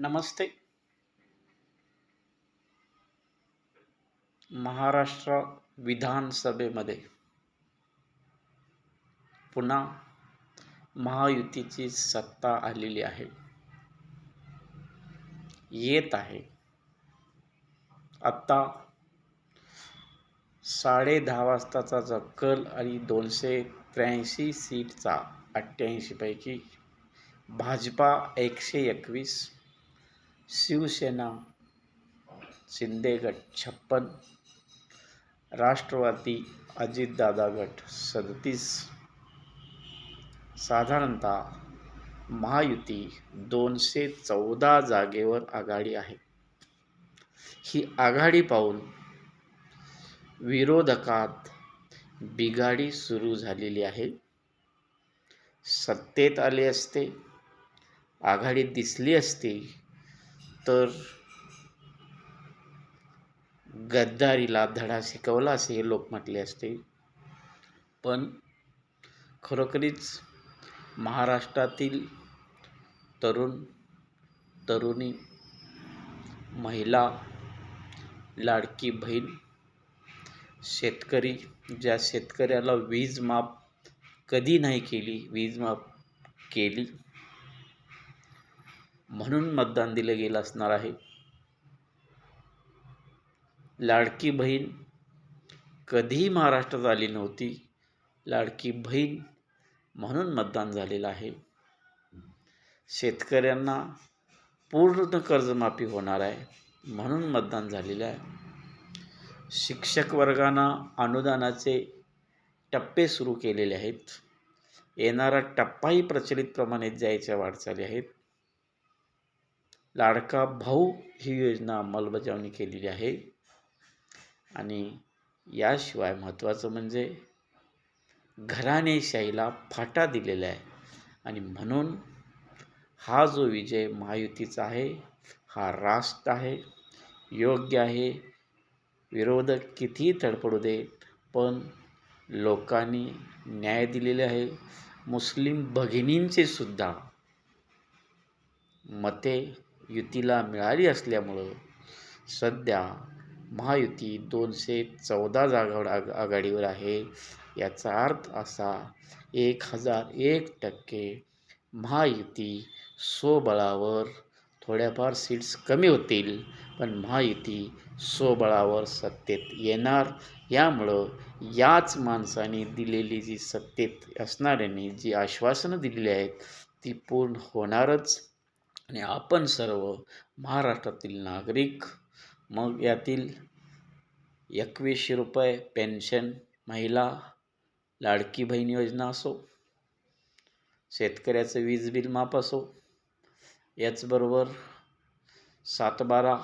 नमस्ते. महाराष्ट्र विधानसभेमध्ये पुन्हा महायुतीची सत्ता आलेली आहे. येत आहे. आत्ता साडे दहा वाजताचा जो कल आणि दोनशे त्र्याऐंशी सीटचा अठ्ठ्याऐंशीपैकी भाजपा एकशे एकवीस शिवसेना शिंदे गट छप्पन. राष्ट्रवादी अजितदादा गट सदतीस. साधारणतः महायुती दोनशे चौदा जागेवर आघाडी आहे. ही आघाडी पाहून विरोधकात बिघाडी सुरू झालेली आहे. सत्तेत आले असते आघाडी दिसली असती तर गद्दारीला धडा शिकवला असे हे लोक म्हटले असते. पण खरोखरीच महाराष्ट्रातील तरुण तरुणी महिला लाडकी बहीण शेतकरी ज्या शेतकऱ्याला वीज माफ कधी नाही केली वीज माफ केली म्हणून मतदान दिलं गेलं असणार आहे. लाडकी बहीण कधीही महाराष्ट्रात आली नव्हती. लाडकी बहीण म्हणून मतदान झालेलं आहे. शेतकऱ्यांना पूर्ण कर्जमाफी होणार आहे म्हणून मतदान झालेलं आहे. शिक्षक वर्गांना अनुदानाचे टप्पे सुरू केलेले आहेत. येणारा टप्पाही प्रचलित प्रमाणे जायच्या वाटचाली आहेत. लाडका भाऊ ही योजना अंमलबजावणी केलेली आहे. आणि याशिवाय महत्त्वाचं म्हणजे घराणेशाहीला फाटा दिलेला आहे. आणि म्हणून हा जो विजय महायुतीचा आहे हा राष्ट्र आहे योग्य आहे विरोधक कितीही तडपडू दे पण लोकांनी न्याय दिलेले आहे. मुस्लिम भगिनींचे सुद्धा मते युतीला मिळाली असल्यामुळं सध्या महायुती दोनशे चौदा जागावर आग आघाडीवर आहे. याचा अर्थ असा एक हजार एक टक्के महायुती स्वबळावर थोड्याफार सीट्स कमी होतील पण महायुती स्वबळावर सत्तेत येणार. यामुळं याच माणसाने दिलेली जी सत्तेत असणाऱ्यांनी जी आश्वासनं दिलेली आहेत ती पूर्ण होणारच. आणि आपण सर्व महाराष्ट्रातील नागरिक मग यातील एकवीसशे रुपये पेन्शन महिला लाडकी बहीण योजना असो शेतकऱ्याचं वीज बिल माफ असो याचबरोबर सातबारा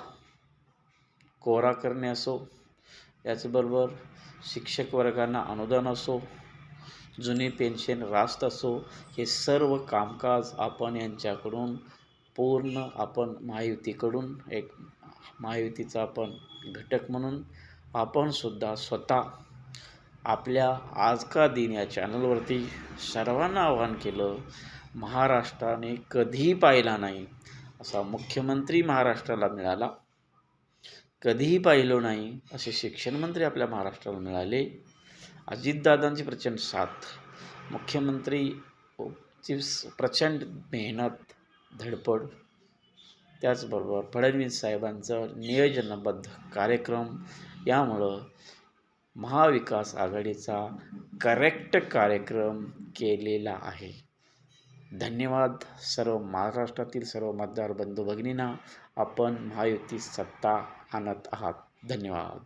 कोरा करणे असो याचबरोबर शिक्षक वर्गांना अनुदान असो जुनी पेन्शन रास्त असो हे सर्व कामकाज आपण यांच्याकडून पूर्ण आपण महायुतीकडून एक महायुतीचा आपण घटक म्हणून आपण सुद्धा स्वतः आपल्या आज का दिन या चॅनलवरती सर्वांना आवाहन केलं महाराष्ट्राने कधीही पाहिला नाही असा मुख्यमंत्री महाराष्ट्राला मिळाला. कधीही पाहिलो नाही असे शिक्षणमंत्री आपल्या महाराष्ट्राला मिळाले. अजितदादांची प्रचंड साथ मुख्यमंत्री ची प्रचंड मेहनत धडपड. त्याचबरोबर फडणवीस साहेबांचं नियोजनबद्ध कार्यक्रम. यामुळं महाविकास आघाडीचा करेक्ट कार्यक्रम केलेला आहे. धन्यवाद सर्व महाराष्ट्रातील सर्व मतदार बंधू भगिनींना. आपण महायुती सत्ता आणत आहात. धन्यवाद.